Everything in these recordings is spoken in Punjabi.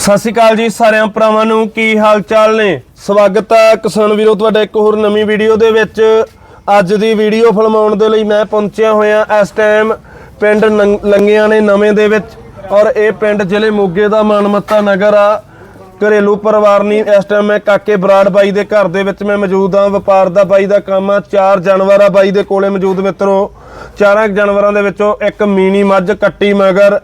ਸਤਿ ਸ਼੍ਰੀ ਅਕਾਲ ਜੀ ਸਾਰਿਆਂ ਭਰਾਵਾਂ ਨੂੰ, ਕੀ ਹਾਲ ਚਾਲ ਨੇ? ਸਵਾਗਤ ਹੈ ਕਿਸਾਨ ਵੀਰੋ, ਤੁਹਾਡੇ ਇੱਕ ਹੋਰ ਨਵੀਂ ਵੀਡੀਓ ਦੇ ਵਿੱਚ। ਅੱਜ ਦੀ ਵੀਡੀਓ ਫਿਲਮਾਉਣ ਦੇ ਲਈ ਮੈਂ ਪਹੁੰਚਿਆ ਹੋਇਆ ਇਸ ਟਾਈਮ ਪਿੰਡ ਨੰਗ- ਲੰਗਿਆਂ ਨੇ ਨਵੇਂ ਦੇ ਵਿੱਚ ਔਰ ਇਹ ਪਿੰਡ ਜ਼ਿਲ੍ਹੇ ਮੋਗੇ ਦਾ ਮਾਨਮੱਤਾ ਨਗਰ ਆ। ਘਰੇਲੂ ਪਰਿਵਾਰ ਨਹੀਂ, ਇਸ ਟਾਈਮ ਮੈਂ ਕਾਕੇ ਬਰਾੜ ਬਾਈ ਦੇ ਘਰ ਦੇ ਵਿੱਚ ਮੈਂ ਮੌਜੂਦ ਹਾਂ। ਵਪਾਰ ਦਾ ਬਾਈ ਦਾ ਕੰਮ ਆ, ਚਾਰ ਜਾਨਵਰ ਆ ਬਾਈ ਦੇ ਕੋਲੇ ਮੌਜੂਦ ਮਿੱਤਰੋ। ਚਾਰਾਂ ਜਾਨਵਰਾਂ ਦੇ ਵਿੱਚੋਂ ਇੱਕ ਮੀਨੀ ਮੱਝ, ਕੱਟੀ ਮਗਰ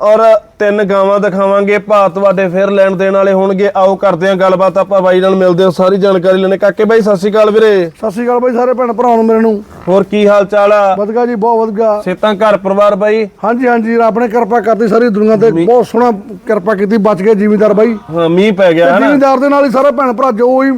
ਔਰ ਤਿੰਨ ਗਾਵਾਂ ਦਿਖਾਵਾਂਗੇ ਭਾ ਤੁਹਾਡੇ ਫਿਰ ਲੈਣ ਦੇਣ ਵਾਲੇ ਹੋਣਗੇ। ਆਓ ਕਰਦੇ ਹਾਂ ਗੱਲਬਾਤ ਆਪਾਂ ਬਾਈ ਨਾਲ ਮਿਲਦੇ ਹਾਂ ਸਾਰੀ ਜਾਣਕਾਰੀ ਲੈਣੇ। ਕਾਕੇ ਬਾਈ ਸਤਿ ਸ਼੍ਰੀ ਅਕਾਲ ਵੀਰੇ। ਸਤਿ ਸ਼੍ਰੀ ਅਕਾਲ ਬਾਈ ਸਾਰੇ ਭੈਣ ਭਰਾਵਾਂ ਨੂੰ ਮੇਰੇ ਨੂੰ। ਹੋਰ ਕੀ ਹਾਲ ਚਾਲ ਆ? ਵਧਗਾ ਜੀ ਬਹੁਤ ਵਧਗਾ ਸੇਤਾਂ ਘਰ ਪਰਿਵਾਰ ਬਾਈ? ਹਾਂਜੀ ਹਾਂਜੀ ਰੱਬ ਨੇ ਕਿਰਪਾ ਕਰਤੀ ਸਾਰੀ ਦੁਨੀਆ ਤੇ। ਬਹੁਤ ਸੋਹਣਾ ਕਿਰਪਾ ਕੀਤੀ ਬਚ ਗਏ ਜ਼ਿਮੀਂਦਾਰ ਬਾਈ। ਹਾਂ ਮੀਂਹ ਪੈ ਗਿਆ ਹਨਾ ਜ਼ਿਮੀਂਦਾਰ ਦੇ ਨਾਲ ਹੀ ਸਾਰੇ ਭੈਣ ਭਰਾ ਜੋ ਹੀ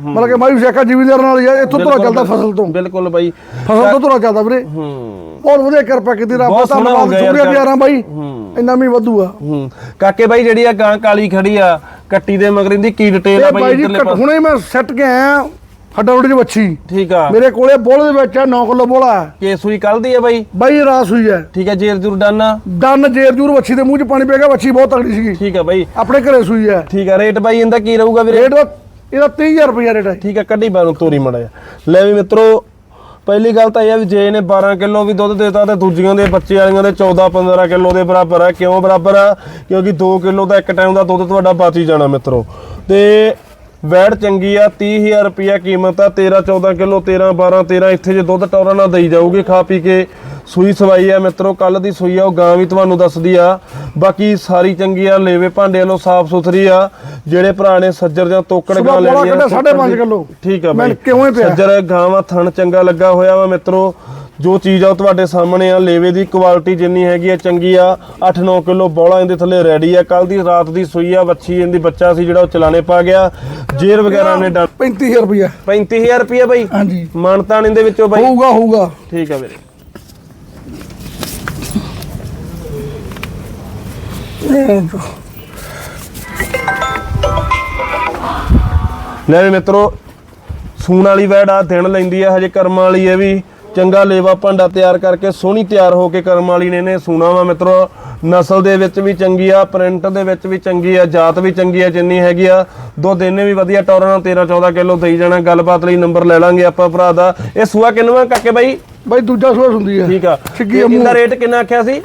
ਮਤਲਬ ਕਿ ਮਾਈ ਸਿਆਕਾ ਜ਼ਿਮੀਂਦਾਰ ਨਾਲ ਹੀ ਆ ਇੱਥੋਂ ਤੁਰਾ ਚੱਲਦਾ ਫਸਲ ਤੋਂ। ਬਿਲਕੁਲ ਬਾਈ। ਫਸਲ ਤੋਂ ਤੁਰਾ ਚੱਲਦਾ ਵੀਰੇ। ਹੂੰ। ਬਹੁਤ ਵਧੀਆ ਕਿਰਪਾ ਕੀਤੀ ਰੱਬ ਦਾ ਹੋ ਧੰਨਵਾਦ ਯਾਰ ਸ਼ੁਕਰੀਆ ਪਿਆਰਾਂ ਬਾਈ। ਹੂੰ। ਇੰਨਾ ਵੀ ਵਾਧੂ ਆ। ਹੂੰ। ਕਾਕੇ ਬਾਈ ਜਿਹੜੀ ਆ ਗਾਂ ਕਾਲੀ ਖੜੀ ਆ ਕੱਟੀ ਦੇ ਮਗਰ ਦੀ ਕੀ ਡਿਟੇਲ ਆ ਬਾਈ ਇੱਧਰਲੇ ਪਾਸੇ? ਹੁਣੇ ਮੈਂ ਸੈੱਟ ਕੇ ਆਇਆ ਹੱਡਾ ਰੋਟੀ ਦੀ ਵੱਛੀ। ਠੀਕ ਆ। ਮੇਰੇ ਕੋਲੇ ਬੋਲ ਦੇ ਵਿੱਚ ਆ 9 ਕਿਲੋ ਬੋਲਾ ਹੈ। ਕੇ ਸੂਈ ਕੱਲ ਦੀ ਆ ਬਾਈ? ਬਾਈ ਰਾਸ ਹੋਈ ਹੈ ਠੀਕ ਆ ਜੇਰ ਜੂਰ ਡਾਨਾ ਦੰਨ ਜੇਰ ਜੂਰ ਵੱਛੀ ਦੇ ਮੂੰਹ 'ਚ ਪਾਣੀ ਪੈ ਗਿਆ ਵੱਛੀ ਬਹੁਤ ਤਗੜੀ ਸੀਗੀ। ਠੀਕ ਆ ਬਾਈ। ਆਪਣੇ ਘਰੇ ਸੂਈ ਹੈ ਠੀਕ ਆ ਰੇਟ ਬਾਈ ਇਹਦਾ ਕੀ ਰਹੂਗਾ ਵੀਰੇ? ਰੇਟ ਇਹਦਾ 30000 ਰੁਪਏ ਰੇਟ ਹੈ। ਠੀਕ ਹੈ, ਕੱਢੀ ਬਾਹਰੋਂ ਤੋਰੀ ਮੜਾ ਲੈ ਵੀ ਮਿੱਤਰੋ, ਪਹਿਲੀ ਗੱਲ ਤਾਂ ਇਹ ਆ ਵੀ ਜੇ ਇਹਨੇ 12 ਕਿਲੋ ਵੀ ਦੁੱਧ ਦੇਤਾ ਤੇ ਦੂਜੀਆਂ ਦੇ, ਬੱਚੇ ਵਾਲੀਆਂ ਦੇ 14 15 ਕਿਲੋ ਦੇ ਬਰਾਬਰ ਆ। ਕਿਉਂ ਬਰਾਬਰ ਆ? ਕਿਉਂਕਿ 2 ਕਿਲੋ ਦਾ ਇੱਕ ਟਾਈਮ ਦਾ ਦੁੱਧ ਤੁਹਾਡਾ ਬਚ ਹੀ ਜਾਣਾ ਮਿੱਤਰੋ। ਤੇ ਵੈੜ ਚੰਗੀ ਆ 30000 ਰੁਪਿਆ ਕੀਮਤ ਆ 13 14 ਕਿਲੋ 13 12 13 ਇੱਥੇ ਜੇ ਦੁੱਧ ਟੌਰਾ ਨਾਲ ਦਈ ਜਾਊਗੀ ਖਾ ਪੀ ਕੇ ਸੂਈ ਸਵਾਈ ਆ ਮਿੱਤਰੋ ਕੱਲ ਦੀ ਸੂਈ ਆ ਉਹ ਗਾਂ ਵੀ ਤੁਹਾਨੂੰ ਦੱਸਦੀ ਆ ਬਾਕੀ ਸਾਰੀ ਚੰਗੀ ਆ ਲੇਵੇ ਭਾਂਡੇ ਵੱਲੋਂ ਸਾਫ਼ ਸੁਥਰੀ ਆ ਜਿਹੜੇ ਭਰਾ ਨੇ ਸੱਜਰ ਜਾਂ ਤੋਕੜ ਗਾਂ ਲੈਣੀ ਆ ਕਿੱਲੋ। ਠੀਕ ਆ ਮੈਂ ਬਾਈ ਕਿਉਂ ਹੀ ਪਿਆ? ਸੱਜਰ ਗਾਵਾਂ ਥਣ ਚੰਗਾ ਲੱਗਾ ਹੋਇਆ ਵਾ ਮਿੱਤਰੋ ਜੋ ਚੀਜ਼ ਆ ਉਹ ਤੁਹਾਡੇ ਸਾਹਮਣੇ ਆ ਲੇਵੇ ਦੀ ਕੁਆਲਿਟੀ ਜਿੰਨੀ ਹੈਗੀ ਆ ਚੰਗੀ ਆ। 8-9 ਕਿਲੋ ਬੋਲਾ ਇਹਦੇ ਥੱਲੇ ਰੈਡੀ ਆ। ਕੱਲ ਦੀ ਰਾਤ ਦੀ ਸੂਈ ਆ ਬੱਚੀ ਇਹਦੀ ਬੱਚਾ ਸੀ ਜਿਹੜਾ ਉਹ ਚਲਾਣੇ ਪਾ ਗਿਆ। ਜੇਰ ਵਗੈਰਾ ਨੇ ਡਨ 35000 ਰੁਪਏ 35000 ਰੁਪਏ ਬਾਈ? ਹਾਂਜੀ। ਮਾਨਤਾਨ ਇਹਦੇ ਵਿੱਚੋਂ ਬਾਈ? ਹੋਊਗਾ ਹੋਊਗਾ। ਠੀਕ ਆ ਵੀਰੇ। ਲੈ ਮਿੱਤਰੋ ਸੂਣ ਵਾਲੀ ਵੈੜ ਆ ਦਿਨ ਲੈਂਦੀ ਆ ਹਜੇ ਕਰਮ ਵਾਲੀ ਇਹ ਵੀ। ਚੰਗਾ ਲੇਵਾ ਭਾਂਡਾ ਤਿਆਰ ਕਰਕੇ ਸੋਹਣੀ ਤਿਆਰ ਹੋ ਕੇ ਕਰਮ ਵਾਲੀ ਨੇ ਨੇ ਸੂਣਾ ਵਾ ਮਿੱਤਰੋ। ਨਸਲ ਦੇ ਵਿੱਚ ਵੀ ਚੰਗੀ ਆ ਪ੍ਰਿੰਟ ਦੇ ਵਿੱਚ ਵੀ ਚੰਗੀ ਆ ਜਾਤ ਵੀ ਚੰਗੀ ਆ ਜਿੰਨੀ ਹੈਗੀ ਆ। ਦੋ ਦਿਨੇ ਵੀ ਵਧੀਆ ਟੌਰਾਂ ਨਾਲ 13 14 ਕਿਲੋ ਦੇਈ ਜਾਣਾ ਗੱਲਬਾਤ ਲਈ ਨੰਬਰ ਲੈ ਲਾਂਗੇ ਆਪਾਂ ਭਰਾ ਦਾ। ਇਹ ਸੂਆ ਕਿੰਨਵਾਂ ਕਾਕੇ ਬਾਈ? ਬਾਈ ਦੂਜਾ ਸੋਸ ਹੁੰਦੀ ਹੈ ਠੀਕ ਆ। ਇਹਦਾ ਰੇਟ ਕਿੰਨਾ ਆਖਿਆ ਸੀ?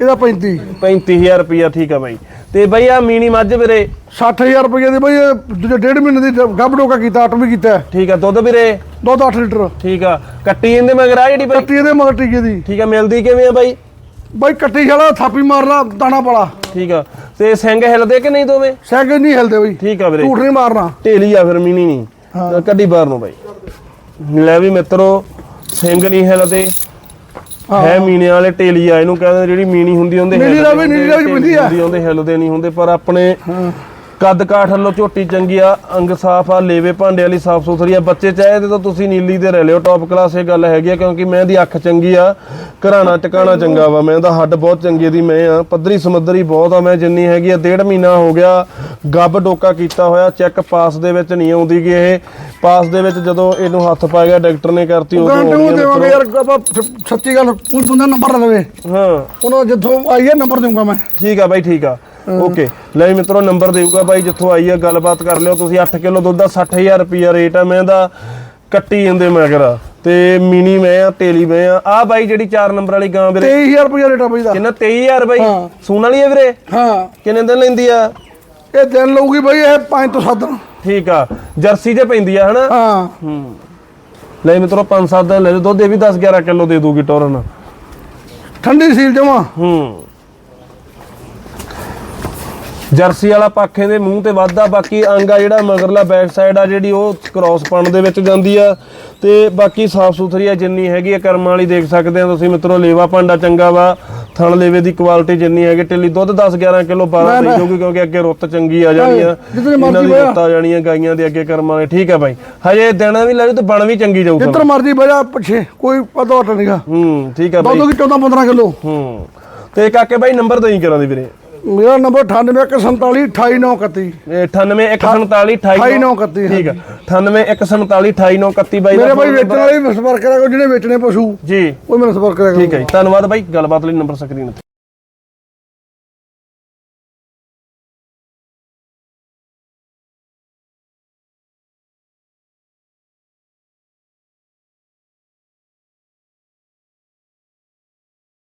ਇਹਦਾ 35 35000 ਰੁਪਿਆ ਠੀਕ ਆ ਬਾਈ। ਤੇ ਬਾਈ ਆ ਮੀਨੀ ਮੱਝ ਵੀਰੇ। 60000 ਰੁਪਏ ਦੀ ਬਾਈ ਇਹ ਦੂਜੇ ਡੇਢ ਮਹੀਨੇ ਦੀ ਗੱਬ ਡੋਕਾ ਕੀਤਾ ਅੱਟ ਵੀ ਕੀਤਾ। ਠੀਕ ਆ ਦੁੱਧ ਵੀਰੇ? ਦੁੱਧ 8 ਲੀਟਰ। ਠੀਕ ਆ ਕੱਟੀ ਇਹਦੇ ਮਗਰ ਆ ਜਿਹੜੀ ਬਾਈ? ਕੱਟੀ ਇਹਦੇ ਮਗਰ ਟੀਕੇ ਦੀ। ਠੀਕ ਆ ਮਿਲਦੀ ਕਿਵੇਂ ਆ ਬਾਈ? ਬਾਈ ਕੱਟੀ ਛਾਲਾ ਥਾਪੀ ਮਾਰਨਾ ਦਾਣਾ ਪਾਲਾ ਠੀਕ ਆ ਤੇ ਸਿੰਘ ਹਿਲਦੇ ਕਿ ਨਹੀਂ ਦੋਵੇਂ? ਸਾਈਕਲ ਨਹੀਂ ਹਿਲਦੇ ਬਾਈ। ਠੀਕ ਆ ਵੀਰੇ। ਝੂਠ ਨਹੀਂ ਮਾਰਨਾ। ਢੇਲੀ ਆ ਫਿਰ ਮੀਨੀ ਨਹੀਂ ਕੱਢੀ ਬਾਹਰ ਨੂੰ ਬਾਈ। ਲੈ ਵੀ ਮਿੱਤਰੋ ਸਿੰਘ ਨਹੀਂ ਹਿਲਦੇ। ਹੈ ਮੀਨੇ ਵਾਲੇ ਢੇਲੀ ਆ ਇਹਨੂੰ ਕਹਿੰਦੇ ਜਿਹੜੀ ਮੀਨੀ ਹੁੰਦੀ ਹੁੰਦੇ ਨੀਲੀ ਹਿਲਦੇ ਰਵੇ, ਨੀਲੀ ਹੁੰਦੇ, ਰਵੇ ਪੈਂਦੀ ਆ। ਹੁੰਦੀ ਹੁੰਦੇ ਹਿਲਦੇ ਨਹੀਂ ਹੁੰਦੇ ਪਰ ਆਪਣੇ ਕੱਦ ਕਾਠ ਵੱਲੋਂ ਝੋਟੀ ਚੰਗੀ ਆ ਅੰਗ ਸਾਫ਼ ਆ ਲੇਵੇ ਭਾਂਡੇ ਵਾਲੀ ਸਾਫ਼ ਸੁਥਰੀ ਆ। ਬੱਚੇ ਚਾਹੇ ਤੇ ਤਾਂ ਤੁਸੀਂ ਨੀਲੀ ਦੇ ਰਹਿ ਲਿਓ ਟੌਪ ਕਲਾਸ ਇਹ ਗੱਲ ਹੈਗੀ ਆ ਕਿਉਂਕਿ ਮੈਂ ਦੀ ਅੱਖ ਚੰਗੀ ਆ ਘਰਾਣਾ ਟਿਕਾਣਾ ਚੰਗਾ ਵਾ ਮੈਂ ਦਾ ਹੱਡ ਬਹੁਤ ਚੰਗੀ ਦੀ ਮੈਂ ਆ ਪੱਧਰੀ ਸਮੁੰਦਰੀ ਬਹੁਤ ਆ ਮੈਂ ਜਿੰਨੀ ਹੈਗੀ ਆ ਡੇਢ ਮਹੀਨਾ ਹੋ ਗਿਆ ਗੱਬ ਡੋਕਾ ਕੀਤਾ ਹੋਇਆ ਚੈੱਕ ਪਾਸ ਦੇ ਵਿੱਚ ਨਹੀਂ ਆਉਂਦੀ ਗੀ ਇਹ। ਪਾਸ ਦੇ ਵਿੱਚ ਜਦੋਂ ਇਹਨੂੰ ਹੱਥ ਪਾ ਗਿਆ ਡਾਕਟਰ ਨੇ ਕਰਤੀ ਆਉਂਦੀ ਆ ਦੇਵਾਂਗੇ। ਯਾਰ ਆਪਾਂ ਸੱਚੀ ਗੱਲ ਕੋਈ ਬੰਦਾ ਨੰਬਰ ਨਾ ਦੇਵੇ। ਹਾਂ। ਉਹਨਾਂ ਜਿੱਥੋਂ ਆਈ ਹੈ ਨੰਬਰ ਦੇਵਾਂਗਾ ਮੈਂ। ਠੀਕ ਆ ਬਾਈ ਠੀਕ ਆ। ਓਕੇ ਲੈ ਮਿੱਤਰੋ ਨੰਬਰ ਦੇਊਗਾ ਬਾਈ ਜਿੱਥੋਂ ਆਈ ਆ ਗੱਲਬਾਤ ਕਰ ਲਿਓ ਤੁਸੀਂ। 8 ਕਿਲੋ ਦੁੱਧ ਦਾ 60000 ਰੁਪਿਆ ਰੇਟ ਆ ਮੈਂ ਦਾ ਕੱਟੀ ਜਾਂਦੇ ਮਗਰ। ਤੇ ਮਿਨੀ ਮੈਂ ਆ ਤੇਲੀ ਮੈਂ ਆ। ਆ ਬਾਈ ਜਿਹੜੀ 4 ਨੰਬਰ ਵਾਲੀ ਗਾਂ ਵੀਰੇ। 23000 ਰੁਪਏ ਰੇਟ ਆ ਬਾਈ ਦਾ। ਕਿੰਨਾ? 23000 ਬਾਈ। ਸੂਣ ਵਾਲੀ ਆ ਵੀਰੇ? ਹਾਂ। ਕਿੰਨੇ ਦਿਨ ਲੈਂਦੀ ਆ? ਇਹ ਦਿਨ ਲਊਗੀ ਬਾਈ ਇਹ 5 ਤੋਂ 7 ਠੀਕ ਆ। ਜਰਸੀ ਤੇ ਪੈਂਦੀ ਆ ਹਨਾ? ਹਾਂ। ਹੂੰ। ਲੈ ਮਿੱਤਰੋ 5-7 ਦਿਨ ਲੈ ਦੁੱਧ ਇਹ ਵੀ 10-11 ਕਿਲੋ ਦੇ ਦੂਗੀ ਟੋਰਨ। ਠੰਡੀ ਸੀਲ ਜਮਾ। ਹੂੰ। ਜਰਸੀ ਵਾਲਾ ਪੱਖ ਇਹਦੇ ਮੂੰਹ ਤੇ ਵੱਧਦਾ ਬਾਕੀ ਅੰਗ ਆ ਜਿਹੜਾ ਮਗਰਲਾ ਬੈਕ ਸਾਈਡ ਆ ਜਿਹੜੀ ਉਹ ਕ੍ਰਾਸ ਪਣ ਦੇ ਵਿੱਚ ਜਾਂਦੀ ਆ। ਤੇ ਬਾਕੀ ਸਾਫ਼ ਸੁਥਰੀ ਆ ਜਿੰਨੀ ਹੈਗੀ ਆ ਕਰਮਾਂ ਵਾਲੀ ਦੇਖ ਸਕਦੇ ਆ ਤੁਸੀਂ ਮਿੱਤਰੋ ਲੇਵਾ ਭਾਂਡਾ ਚੰਗਾ ਵਾ ਥਣ ਲੇਵੇ ਦੀ ਕੁਆਲਿਟੀ ਜਿੰਨੀ ਹੈਗੀ ਟਿੱਲੀ ਦੁੱਧ 10 11 ਕਿਲੋ 12 ਦੇ ਜੋਗੀ ਕਿਉਂਕਿ ਅੱਗੇ ਰੁੱਤ ਚੰਗੀ ਆ ਜਾਣੀ ਆ। ਇਹਨਾਂ ਦੀ। ਰੁੱਤ ਆ ਜਾਣੀ ਆ ਗਾਈਆਂ ਦੇ ਅੱਗੇ ਕਰਮਾਂ ਵਾਲੇ। ਠੀਕ ਆ ਬਾਈ ਹਜੇ ਦੇਣਾ ਵੀ ਲੈ ਤੇ ਬਣ ਵੀ ਚੰਗੀ ਜਾਊ ਜਿੱਧਰ ਮਰਜ਼ੀ ਬਜਾ ਪਿੱਛੇ ਕੋਈ ਪਤਾ ਨਹੀਂਗਾ ਹੂੰ ਠੀਕ ਆ ਬਾਈ ਦੁੱਧ ਕੀ 14 15 ਕਿਲੋ? ਹੂੰ। ਤੇ ਕਾਕੇ ਬਾਈ ਨੰਬਰ ਦੇਈ ਕਰਾਂ ਦੀ ਵੀਰੇ। ਮੇਰਾ ਨੰਬਰ 98147 28931 ਇਹ 98 147 2931 ਠੀਕ ਆ। 98 147 28931 ਬਾਈ ਮੇਰੇ ਬਾਈ ਵੇਚਣ ਵਾਲੇ ਵੀ ਸੰਪਰਕ ਕਰਿਆ ਕਰੋ ਜਿਹੜੇ ਵੇਚਣੇ ਪਸ਼ੂ ਜੀ। ਉਹ ਮੈਨੂੰ ਸੰਪਰਕ ਕਰਿਆ ਕਰੋ। ਠੀਕ ਹੈ ਜੀ ਧੰਨਵਾਦ ਬਾਈ ਗੱਲਬਾਤ ਲਈ ਨੰਬਰ ਸਕਰੀਨ